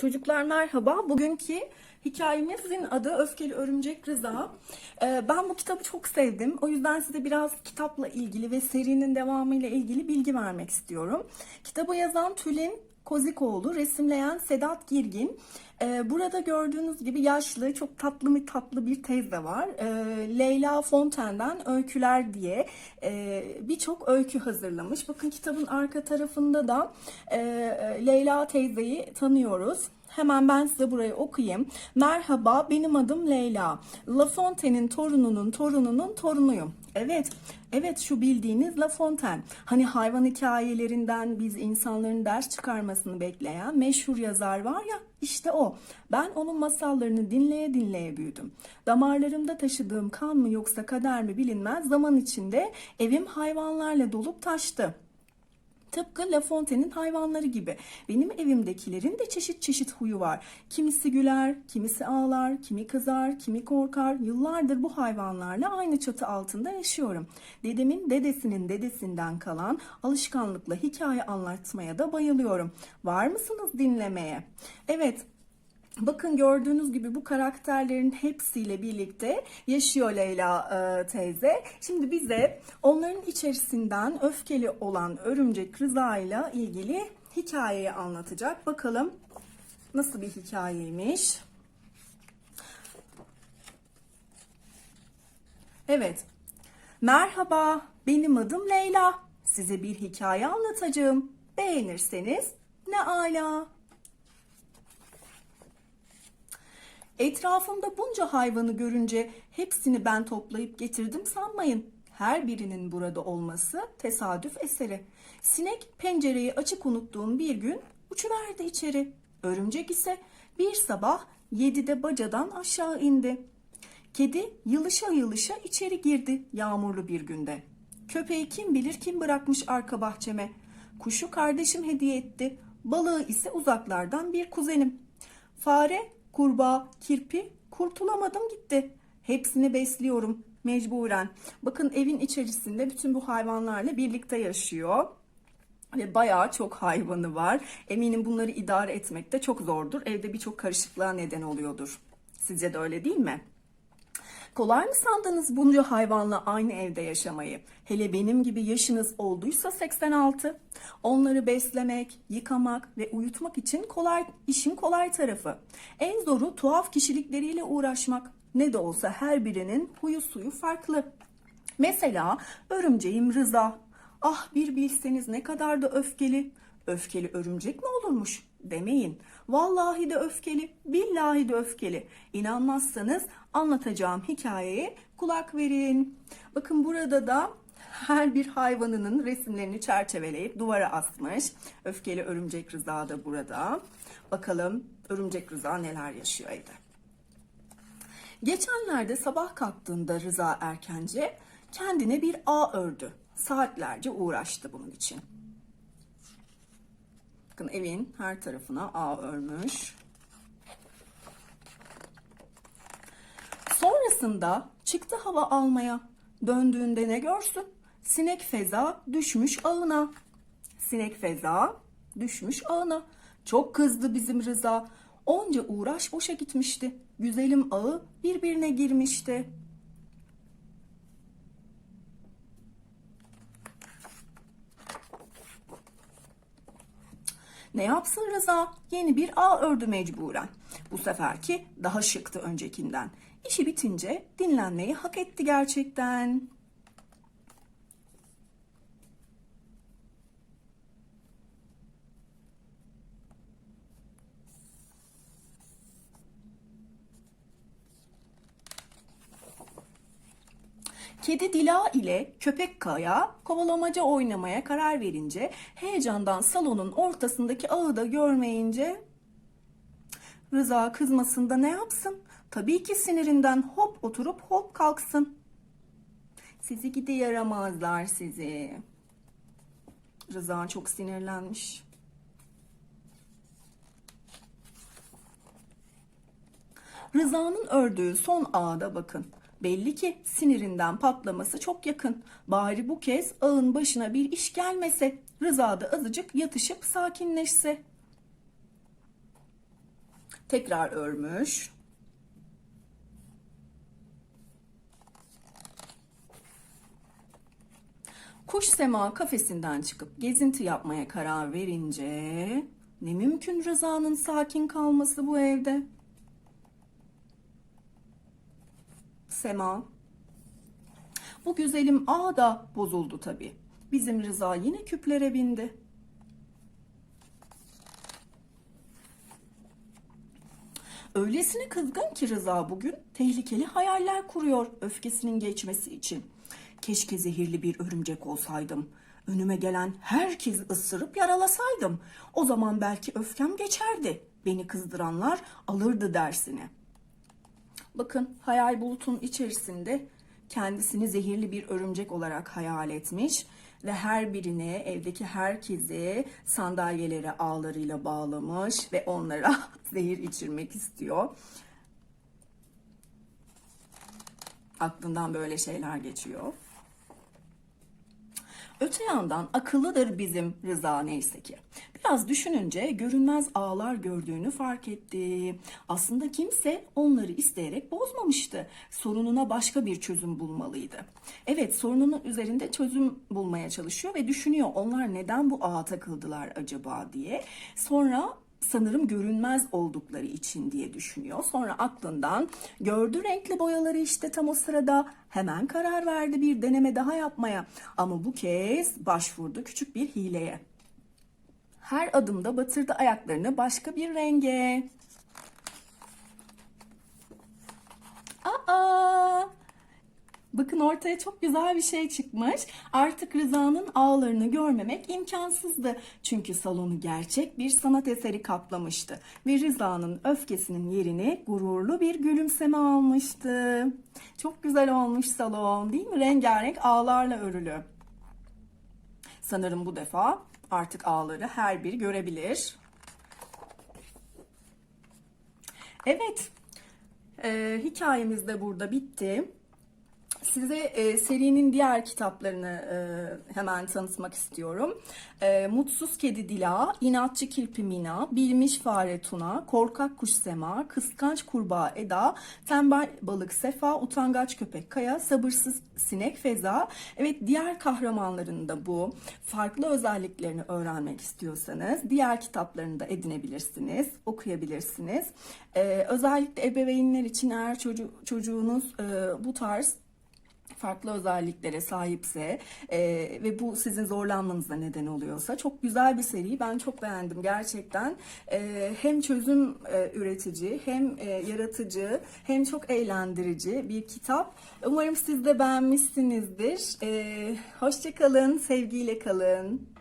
Çocuklar merhaba. Bugünkü hikayemizin adı Öfkeli Örümcek Rıza. Ee, Ben bu kitabı çok sevdim. O yüzden size biraz kitapla ilgili ve serinin devamıyla ilgili bilgi vermek istiyorum. Kitabı yazan Tülin Kozikoğlu, resimleyen Sedat Girgin. Ee, Burada gördüğünüz gibi yaşlı, çok tatlı mı tatlı bir teyze var. Ee, Leyla Fontaine'den Öyküler diye e, birçok öykü hazırlamış. Bakın kitabın arka tarafında da Leyla teyzeyi tanıyoruz. Hemen ben size burayı okuyayım. Merhaba, benim adım Leyla. La Fontaine'in torununun torununun torunuyum. Evet, evet şu bildiğiniz La Fontaine. Hani hayvan hikayelerinden biz insanların ders çıkarmasını bekleyen meşhur yazar var ya, işte o. Ben onun masallarını dinleye dinleye büyüdüm. Damarlarımda taşıdığım kan mı yoksa kader mi bilinmez zaman içinde evim hayvanlarla dolup taştı. Tıpkı La Fontaine'in hayvanları gibi. Benim evimdekilerin de çeşit çeşit huyu var. Kimisi güler, kimisi ağlar, kimi kızar, kimi korkar. Yıllardır bu hayvanlarla aynı çatı altında yaşıyorum. Dedemin dedesinin dedesinden kalan alışkanlıkla hikaye anlatmaya da bayılıyorum. Var mısınız dinlemeye? Evet, Bakın gördüğünüz gibi bu karakterlerin hepsiyle birlikte yaşıyor Leyla e, teyze. Şimdi bize onların içerisinden öfkeli olan örümcek Rıza ile ilgili hikayeyi anlatacak. Bakalım nasıl bir hikayeymiş. Evet. Merhaba, benim adım Leyla. Size bir hikaye anlatacağım. Beğenirseniz ne ala. Etrafımda bunca hayvanı görünce hepsini ben toplayıp getirdim sanmayın. Her birinin burada olması tesadüf eseri. Sinek pencereyi açık unuttuğum bir gün uçuverdi içeri. Örümcek ise bir sabah yedide bacadan aşağı indi. Kedi yılışa yılışa içeri girdi yağmurlu bir günde. Köpeği kim bilir kim bırakmış arka bahçeme. Kuşu kardeşim hediye etti. Balığı ise uzaklardan bir kuzenim. Fare, kurbağa, kirpi kurtulamadım gitti. Hepsini besliyorum mecburen. Bakın evin içerisinde bütün bu hayvanlarla birlikte yaşıyor. Ve bayağı çok hayvanı var. Eminim bunları idare etmek de çok zordur. Evde birçok karışıklığa neden oluyordur. Sizce de öyle değil mi? Kolay mı sandınız bunca hayvanla aynı evde yaşamayı? Hele benim gibi yaşınız olduysa 86. Onları beslemek, yıkamak ve uyutmak için kolay işin kolay tarafı. En zoru tuhaf kişilikleriyle uğraşmak. Ne de olsa her birinin huyu suyu farklı. Mesela örümceğim Rıza. Ah bir bilseniz ne kadar da öfkeli. Öfkeli örümcek mi olurmuş? Demeyin. Vallahi de öfkeli, billahi de öfkeli. İnanmazsanız anlatacağım hikayeye kulak verin. Bakın burada da her bir hayvanının resimlerini çerçeveleyip duvara asmış. Öfkeli örümcek Rıza da burada. Bakalım örümcek Rıza neler yaşıyor evde. Geçenlerde sabah kalktığında Rıza erkence kendine bir ağ ördü. Saatlerce uğraştı bunun için. Bakın evin her tarafına ağ örmüş. Sonrasında çıktı hava almaya. Döndüğünde ne görsün? Sinek feza düşmüş ağına. Sinek feza düşmüş ağına. Çok kızdı bizim Rıza. Onca uğraş boşa gitmişti. Güzelim ağı birbirine girmişti. Ne yapsın Rıza? Yeni bir ağ ördü mecburen. Bu seferki daha şıktı öncekinden. İşi bitince dinlenmeyi hak etti gerçekten. Kedi Dila ile köpek Kaya kovalamaca oynamaya karar verince heyecandan salonun ortasındaki ağı da görmeyince Rıza kızmasın da ne yapsın? Tabii ki sinirinden hop oturup hop kalksın. Sizi gidi yaramazlar sizi. Rıza çok sinirlenmiş. Rıza'nın ördüğü son ağda bakın. Belli ki sinirinden patlaması çok yakın. Bari bu kez ağın başına bir iş gelmese. Rıza da azıcık yatışıp sakinleşse. Tekrar örmüş. Kuş sema kafesinden çıkıp gezinti yapmaya karar verince ne mümkün Rıza'nın sakin kalması bu evde. Sema. Bu güzelim ağ da bozuldu tabii. Bizim Rıza yine küplere bindi. Öylesine kızgın ki Rıza bugün tehlikeli hayaller kuruyor öfkesinin geçmesi için. Keşke zehirli bir örümcek olsaydım. Önüme gelen herkesi ısırıp yaralasaydım. O zaman belki öfkem geçerdi. Beni kızdıranlar alırdı dersini. Bakın hayal bulutun içerisinde kendisini zehirli bir örümcek olarak hayal etmiş ve her birine evdeki herkesi sandalyelere ağlarıyla bağlamış ve onlara zehir içirmek istiyor. Aklından böyle şeyler geçiyor. Öte yandan akıllıdır bizim Rıza neyse ki. Biraz düşününce görünmez ağlar gördüğünü fark etti. Aslında kimse onları isteyerek bozmamıştı. Sorununa başka bir çözüm bulmalıydı. Evet sorununun üzerinde çözüm bulmaya çalışıyor ve düşünüyor onlar neden bu ağa takıldılar acaba diye. Sonra sanırım görünmez oldukları için diye düşünüyor. Sonra aklından gördü renkli boyaları işte tam o sırada hemen karar verdi bir deneme daha yapmaya. Ama bu kez başvurdu küçük bir hileye. Her adımda batırdı ayaklarını başka bir renge. Aa! Bakın ortaya çok güzel bir şey çıkmış. Artık Rıza'nın ağlarını görmemek imkansızdı. Çünkü salonu gerçek bir sanat eseri kaplamıştı. Ve Rıza'nın öfkesinin yerini gururlu bir gülümseme almıştı. Çok güzel olmuş salon değil mi? Rengarenk ağlarla örülü. Sanırım bu defa artık ağları her biri görebilir. Evet, e, hikayemiz de burada bitti. Size e, serinin diğer kitaplarını e, hemen tanıtmak istiyorum. E, Mutsuz Kedi Dila, İnatçı Kirpi Mina, Bilmiş Fare Tuna, Korkak Kuş Sema, Kıskanç Kurbağa Eda, Tembel Balık Sefa, Utangaç Köpek Kaya, Sabırsız Sinek Feza. Evet diğer kahramanların da bu. Farklı özelliklerini öğrenmek istiyorsanız diğer kitaplarını da edinebilirsiniz, okuyabilirsiniz. E, özellikle ebeveynler için eğer çocuğu, çocuğunuz e, bu tarz farklı özelliklere sahipse e, ve bu sizin zorlanmanıza neden oluyorsa çok güzel bir seri. Ben çok beğendim gerçekten. E, hem çözüm e, üretici, hem e, yaratıcı, hem çok eğlendirici bir kitap. Umarım siz de beğenmişsinizdir. E, Hoşçakalın, sevgiyle kalın.